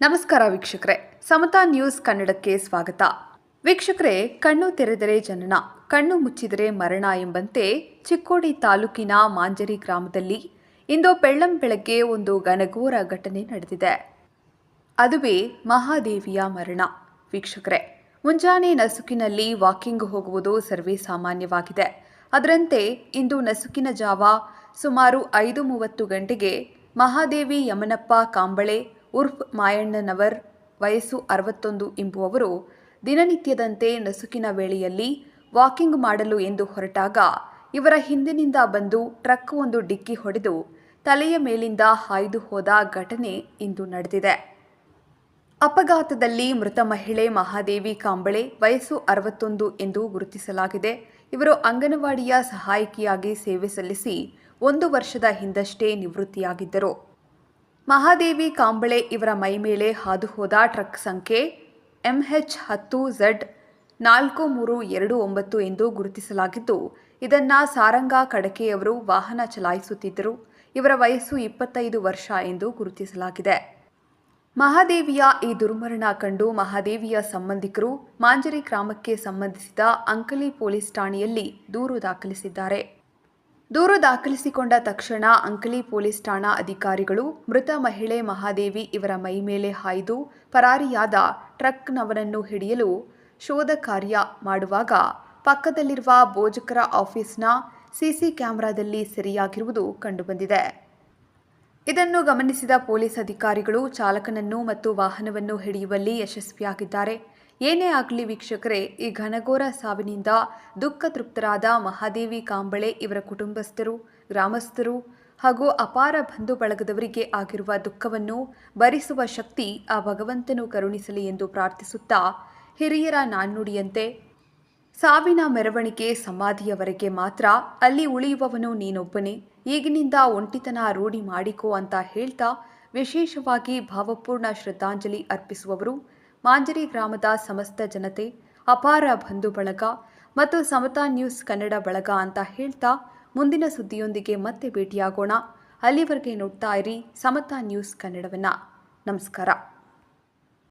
ನಮಸ್ಕಾರ ವೀಕ್ಷಕರೇ. ಸಮತಾ ನ್ಯೂಸ್ ಕನ್ನಡಕ್ಕೆ ಸ್ವಾಗತ. ವೀಕ್ಷಕರೇ, ಕಣ್ಣು ತೆರೆದರೆ ಜನನ, ಕಣ್ಣು ಮುಚ್ಚಿದರೆ ಮರಣ ಎಂಬಂತೆ ಚಿಕ್ಕೋಡಿ ತಾಲೂಕಿನ ಮಾಂಜರಿ ಗ್ರಾಮದಲ್ಲಿ ಇಂದು ಬೆಳ್ಳಂ ಬೆಳಗ್ಗೆ ಒಂದು ಘನಘೋರ ಘಟನೆ ನಡೆದಿದೆ. ಅದುವೇ ಮಹಾದೇವಿಯ ಮರಣ. ವೀಕ್ಷಕರೇ, ಮುಂಜಾನೆ ನಸುಕಿನಲ್ಲಿ ವಾಕಿಂಗ್ ಹೋಗುವುದು ಸರ್ವೇ ಸಾಮಾನ್ಯವಾಗಿದೆ. ಅದರಂತೆ ಇಂದು ನಸುಕಿನ ಜಾವ ಸುಮಾರು ಐದು ಮೂವತ್ತು ಗಂಟೆಗೆ ಮಹಾದೇವಿ ಯಮನಪ್ಪ ಕಾಂಬಳೆ ಉರ್ಫ್ ಮಾಯಣ್ಣನವರ್ ವಯಸ್ಸು ಅರವತ್ತೊಂದು ಎಂಬುವವರು ದಿನನಿತ್ಯದಂತೆ ನಸುಕಿನ ವೇಳೆಯಲ್ಲಿ ವಾಕಿಂಗ್ ಮಾಡಲು ಎಂದು ಹೊರಟಾಗ ಇವರ ಹಿಂದಿನಿಂದ ಬಂದು ಟ್ರಕ್ ಒಂದು ಡಿಕ್ಕಿ ಹೊಡೆದು ತಲೆಯ ಮೇಲಿಂದ ಹಾಯ್ದು ಹೋದ ಘಟನೆ ಇಂದು ನಡೆದಿದೆ. ಅಪಘಾತದಲ್ಲಿ ಮೃತ ಮಹಿಳೆ ಮಹಾದೇವಿ ಕಾಂಬಳೆ ವಯಸ್ಸು ಅರವತ್ತೊಂದು ಎಂದು ಗುರುತಿಸಲಾಗಿದೆ. ಇವರು ಅಂಗನವಾಡಿಯ ಸಹಾಯಕಿಯಾಗಿ ಸೇವೆ ಸಲ್ಲಿಸಿ ಒಂದು ವರ್ಷದ ಹಿಂದಷ್ಟೇ ನಿವೃತ್ತಿಯಾಗಿದ್ದರು. ಮಹಾದೇವಿ ಕಾಂಬಳೆ ಇವರ ಮೈಮೇಲೆ ಹಾದು ಹೋದ ಟ್ರಕ್ ಸಂಖ್ಯೆ ಎಂಎಚ್ ಹತ್ತು ಝಡ್ ನಾಲ್ಕು ಮೂರು ಎರಡು ಒಂಬತ್ತು ಎಂದು ಗುರುತಿಸಲಾಗಿದ್ದು, ಇದನ್ನು ಸಾರಂಗ ಕಡಕೆಯವರು ವಾಹನ ಚಲಾಯಿಸುತ್ತಿದ್ದರು. ಇವರ ವಯಸ್ಸು ಇಪ್ಪತ್ತೈದು ವರ್ಷ ಎಂದು ಗುರುತಿಸಲಾಗಿದೆ. ಮಹಾದೇವಿಯ ಈ ದುರ್ಮರಣ ಕಂಡು ಮಹಾದೇವಿಯ ಸಂಬಂಧಿಕರು ಮಾಂಜರಿ ಗ್ರಾಮಕ್ಕೆ ಸಂಬಂಧಿಸಿದ ಅಂಕಲಿ ಪೊಲೀಸ್ ಠಾಣೆಯಲ್ಲಿ ದೂರು ದಾಖಲಿಸಿದ್ದಾರೆ. ದೂರು ದಾಖಲಿಸಿಕೊಂಡ ತಕ್ಷಣ ಅಂಕಲಿ ಪೊಲೀಸ್ ಠಾಣಾ ಅಧಿಕಾರಿಗಳು ಮೃತ ಮಹಿಳೆ ಮಹಾದೇವಿ ಇವರ ಮೈಮೇಲೆ ಹಾಯ್ದು ಪರಾರಿಯಾದ ಟ್ರಕ್ನವರನ್ನು ಹಿಡಿಯಲು ಶೋಧ ಕಾರ್ಯ ಮಾಡುವಾಗ ಪಕ್ಕದಲ್ಲಿರುವ ಬೋಜಕರ ಆಫೀಸ್ನ ಸಿಸಿ ಕ್ಯಾಮೆರಾದಲ್ಲಿ ಸೆರೆಯಾಗಿರುವುದು ಕಂಡುಬಂದಿದೆ. ಇದನ್ನು ಗಮನಿಸಿದ ಪೊಲೀಸ್ ಅಧಿಕಾರಿಗಳು ಚಾಲಕನನ್ನು ಮತ್ತು ವಾಹನವನ್ನು ಹಿಡಿಯುವಲ್ಲಿ ಯಶಸ್ವಿಯಾಗಿದ್ದಾರೆ. ಏನೇ ಆಗಲಿ ವೀಕ್ಷಕರೇ, ಈ ಘನಘೋರ ಸಾವಿನಿಂದ ದುಃಖ ತೃಪ್ತರಾದ ಮಹಾದೇವಿ ಕಾಂಬಳೆ ಇವರ ಕುಟುಂಬಸ್ಥರು, ಗ್ರಾಮಸ್ಥರು ಹಾಗೂ ಅಪಾರ ಬಂಧು ಬಳಗದವರಿಗೆ ಆಗಿರುವ ದುಃಖವನ್ನು ಭರಿಸುವ ಶಕ್ತಿ ಆ ಭಗವಂತನು ಕರುಣಿಸಲಿ ಎಂದು ಪ್ರಾರ್ಥಿಸುತ್ತಾ ಹಿರಿಯರ ನಾಣ್ಣುಡಿಯಂತೆ, ಸಾವಿನ ಮೆರವಣಿಗೆ ಸಮಾಧಿಯವರೆಗೆ ಮಾತ್ರ ಅಲ್ಲಿ ಉಳಿಯುವವನು ನೀನೊಬ್ಬನೇ, ಈಗಿನಿಂದ ಒಂಟಿತನ ರೂಢಿ ಮಾಡಿಕೋ ಅಂತ ಹೇಳ್ತಾ ವಿಶೇಷವಾಗಿ ಭಾವಪೂರ್ಣ ಶ್ರದ್ಧಾಂಜಲಿ ಅರ್ಪಿಸುವವರು ಮಾಂಜರಿ ಗ್ರಾಮದ ಸಮಸ್ತ ಜನತೆ ಅಪಾರ ಬಂಧು ಬಳಗ ಮತ್ತು ಸಮತಾ ನ್ಯೂಸ್ ಕನ್ನಡ ಬಳಗ ಅಂತ ಹೇಳ್ತಾ ಮುಂದಿನ ಸುದ್ದಿಯೊಂದಿಗೆ ಮತ್ತೆ ಭೇಟಿಯಾಗೋಣ. ಅಲ್ಲಿವರೆಗೆ ನೋಡ್ತಾ ಇರಿ ಸಮತಾ ನ್ಯೂಸ್ ಕನ್ನಡವನ್ನ. ನಮಸ್ಕಾರ.